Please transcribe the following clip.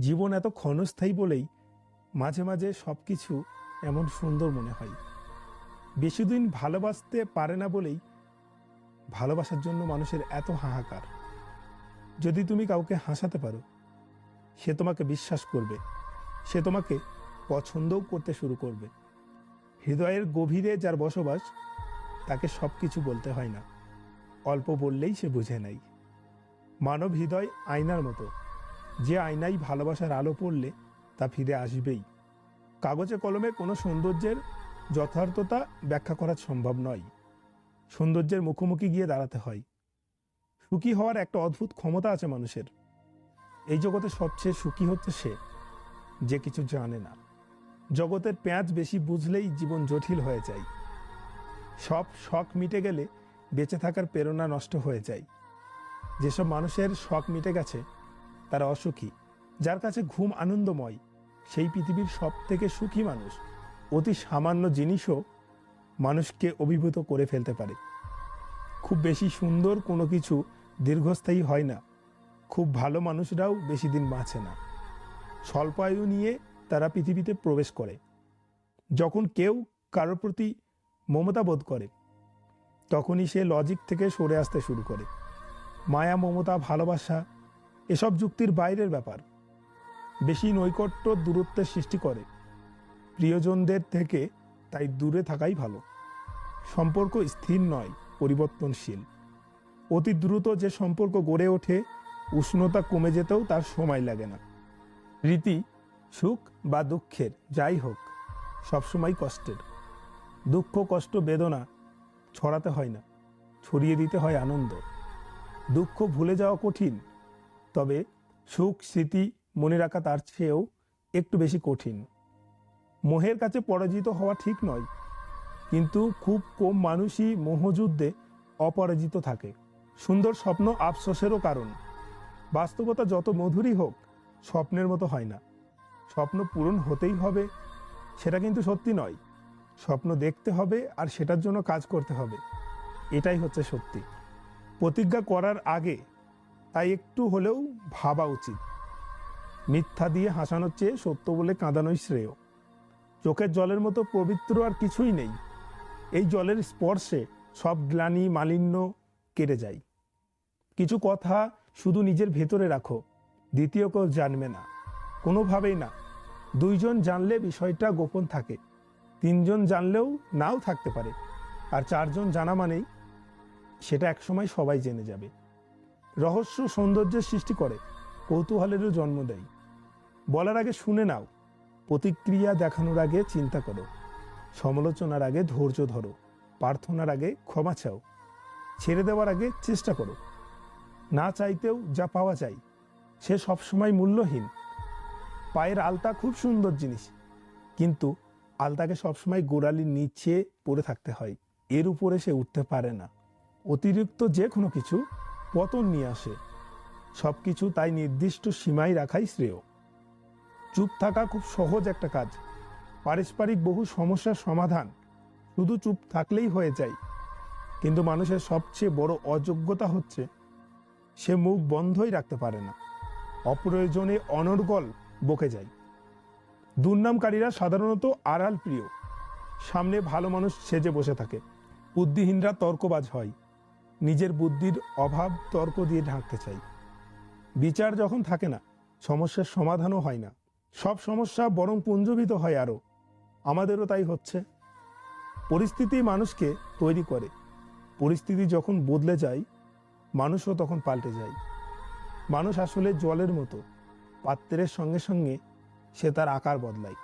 জীবন এত ক্ষণস্থায়ী বলেই মাঝে মাঝে সব কিছু এমন সুন্দর মনে হয়। বেশি দিন ভালোবাসতে পারে না বলেই ভালোবাসার জন্য মানুষের এত হাহাকার। যদি তুমি কাউকে হাসাতে পারো, সে তোমাকে বিশ্বাস করবে, সে তোমাকে পছন্দও করতে শুরু করবে। হৃদয়ের গভীরে যার বসবাস, তাকে সব কিছু বলতে হয় না। অল্প বললেই সে বুঝে নেয়। মানব হৃদয় আয়নার মতো। যে আয়নাই ভালোবাসার আলো পড়লে তা ফিরে আসবেই। কাগজে কলমে কোনো সৌন্দর্যের যথার্থতা ব্যাখ্যা করা সম্ভব নয়। সৌন্দর্যের মুখোমুখি গিয়ে দাঁড়াতে হয়। সুখী হওয়ার একটা অদ্ভুত ক্ষমতা আছে মানুষের। এই জগতে সবচেয়ে সুখী হচ্ছে সে, যে কিছু জানে না। জগতের পেঁয়াজ বেশি বুঝলেই জীবন জটিল হয়ে যায়। সব শখ মিটে গেলে বেঁচে থাকার প্রেরণা নষ্ট হয়ে যায়। যেসব মানুষের শখ মিটে গেছে তারা অসুখী, যার কাছে ঘুম আনন্দময়। সেই পৃথিবীর সব থেকে সুখী মানুষ, অতি সামান্য জিনিসও মানুষকে অভিভূত করে ফেলতে পারে। খুব বেশি সুন্দর কোনো কিছু দীর্ঘস্থায়ী হয় না। খুব ভালো মানুষরাও বেশি দিন বাঁচে না। স্বল্প আয়ু নিয়ে তারা পৃথিবীতে প্রবেশ করে। যখন কেউ কারোর প্রতি মমতা বোধ করে, তখনই সে লজিক থেকে সরে আসতে শুরু করে। মায়া, মমতা, ভালোবাসা এসব যুক্তির বাইরের ব্যাপার। বেশি নৈকট্য দূরত্বের সৃষ্টি করে। প্রিয়জনদের থেকে তাই দূরে থাকাই ভালো। সম্পর্ক স্থির নয়, পরিবর্তনশীল। অতি দ্রুত যে সম্পর্ক গড়ে ওঠে, উষ্ণতা কমে যেতেও তার সময় লাগে না। রীতি, সুখ বা দুঃখের, যাই হোক, সবসময় কষ্টের। দুঃখ, কষ্ট, বেদনা ছড়াতে হয় না, ছড়িয়ে দিতে হয় আনন্দ। দুঃখ ভুলে যাওয়া কঠিন তবে সুখ, স্মৃতি মনে রাখা তার চেয়েও একটু বেশি কঠিন। মোহের কাছে পরাজিত হওয়া ঠিক নয়, কিন্তু খুব কম মানুষই মোহযুদ্ধে অপরাজিত থাকে। সুন্দর স্বপ্ন আফসোসেরও কারণ। বাস্তবতা যত মধুরই হোক, স্বপ্নের মতো হয় না। স্বপ্ন পূরণ হতেই হবে, সেটা কিন্তু সত্যি নয়। স্বপ্ন দেখতে হবে আর সেটার জন্য কাজ করতে হবে। এটাই হচ্ছে সত্যি। প্রতিজ্ঞা করার আগে তাই একটু হলেও ভাবা উচিত। মিথ্যা দিয়ে হাসানোর চেয়ে সত্য বলে কাঁদানোই শ্রেয়। চোখের জলের মতো পবিত্র আর কিছুই নেই। এই জলের স্পর্শে সব গ্লানি মালিন্য কেটে যায়। কিছু কথা শুধু নিজের ভেতরে রাখো, দ্বিতীয় কেউ জানবে না। কোনোভাবেই না। দুইজন জানলে বিষয়টা গোপন থাকে। তিনজন জানলেও নাও থাকতে পারে। আর চারজন জানা মানেই সেটা একসময় সবাই জেনে যাবে। রহস্য সৌন্দর্যের সৃষ্টি করে, কৌতূহলেরও জন্ম দেয়। বলার আগে শুনে নাও, প্রতিক্রিয়া দেখানোর আগে চিন্তা করো, সমালোচনার আগে ধৈর্য ধরো, প্রার্থনার আগে ক্ষমা চাও, ছেড়ে দেওয়ার আগে চেষ্টা করো। না চাইতেও যা পাওয়া যায়, সে সবসময় মূল্যহীন। পায়ের আলতা খুব সুন্দর জিনিস, কিন্তু আলতাকে সবসময় গোড়ালির নিচে পড়ে থাকতে হয়, এর উপরে সে উঠতে পারে না। অতিরিক্ত যে কোনো কিছু পতন নিয়ে আসে। সব কিছু তাই নির্দিষ্ট সীমায় রাখাই শ্রেয়। চুপ থাকা খুব সহজ একটা কাজ। পারস্পরিক বহু সমস্যার সমাধান শুধু চুপ থাকলেই হয়ে যায়। কিন্তু মানুষের সবচেয়ে বড় অযোগ্যতা হচ্ছে, সে মুখ বন্ধই রাখতে পারে না। অপ্রয়োজনে অনর্গল বকে যায়। দুর্নামকারীরা সাধারণত আড়াল প্রিয়। সামনে ভালো মানুষ সেজে বসে থাকে। বুদ্ধিহীনরা তর্কবাজ হয়। নিজের বুদ্ধির অভাব তর্ক দিয়ে ঢাকতে চাই। বিচার যখন থাকে না, সমস্যার সমাধানও হয় না। সব সমস্যা বরং পুঞ্জবিত হয় আরও। আমাদেরও তাই হচ্ছে। পরিস্থিতি মানুষকে তৈরি করে। পরিস্থিতি যখন বদলে যায়, মানুষও তখন পাল্টে যায়। মানুষ আসলে জলের মতো। পাত্রের সঙ্গে সঙ্গে সে তার আকার বদলায়।